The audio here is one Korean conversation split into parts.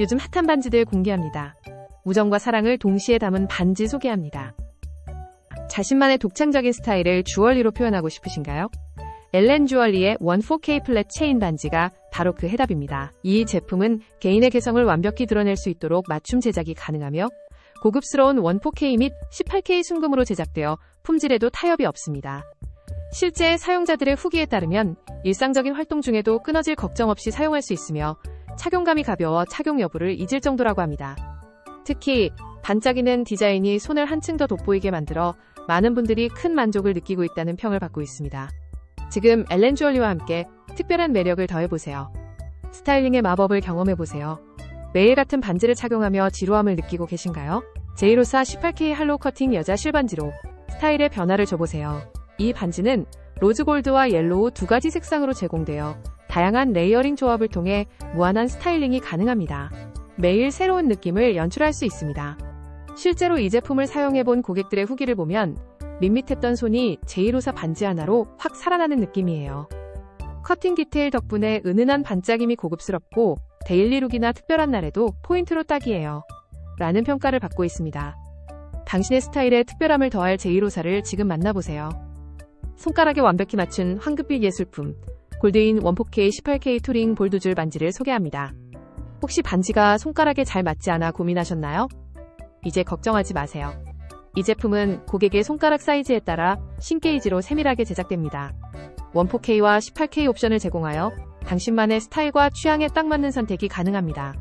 요즘 핫한 반지들 공개합니다. 우정과 사랑을 동시에 담은 반지 소개합니다. 자신만의 독창적인 스타일을 주얼리로 표현하고 싶으신가요? 엘렌 주얼리의 원 4K 플랫 체인 반지가 바로 그 해답입니다. 이 제품은 개인의 개성을 완벽히 드러낼 수 있도록 맞춤 제작이 가능하며 고급스러운 원 4K 및 18K 순금으로 제작되어 품질에도 타협이 없습니다. 실제 사용자들의 후기에 따르면 일상적인 활동 중에도 끊어질 걱정 없이 사용할 수 있으며 착용감이 가벼워 착용 여부를 잊을 정도라고 합니다. 특히 반짝이는 디자인이 손을 한층 더 돋보이게 만들어 많은 분들이 큰 만족을 느끼고 있다는 평을 받고 있습니다. 지금 엘렌 주얼리와 함께 특별한 매력을 더해보세요. 스타일링의 마법을 경험해보세요. 매일 같은 반지를 착용하며 지루함을 느끼고 계신가요? 제이로사 18K 할로우 커팅 여자 실반지로 스타일의 변화를 줘보세요. 이 반지는 로즈골드와 옐로우 두 가지 색상으로 제공되어 다양한 레이어링 조합을 통해 무한한 스타일링이 가능합니다. 매일 새로운 느낌을 연출할 수 있습니다. 실제로 이 제품을 사용해본 고객들의 후기를 보면 밋밋했던 손이 제이로사 반지 하나로 확 살아나는 느낌이에요. 커팅 디테일 덕분에 은은한 반짝임이 고급스럽고 데일리룩이나 특별한 날에도 포인트로 딱이에요. 라는 평가를 받고 있습니다. 당신의 스타일에 특별함을 더할 제이로사를 지금 만나보세요. 손가락에 완벽히 맞춘 황급빛 예술품, 골드인 1포K 18K 투링 볼드줄 반지를 소개합니다. 혹시 반지가 손가락에 잘 맞지 않아 고민하셨나요? 이제 걱정하지 마세요. 이 제품은 고객의 손가락 사이즈에 따라 신게이지로 세밀하게 제작됩니다. 1포K와 18K 옵션을 제공하여 당신만의 스타일과 취향에 딱 맞는 선택이 가능합니다.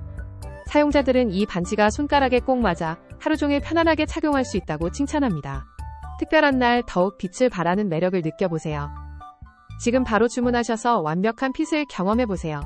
사용자들은 이 반지가 손가락에 꼭 맞아 하루 종일 편안하게 착용할 수 있다고 칭찬합니다. 특별한 날 더욱 빛을 발하는 매력을 느껴보세요. 지금 바로 주문하셔서 완벽한 핏을 경험해보세요.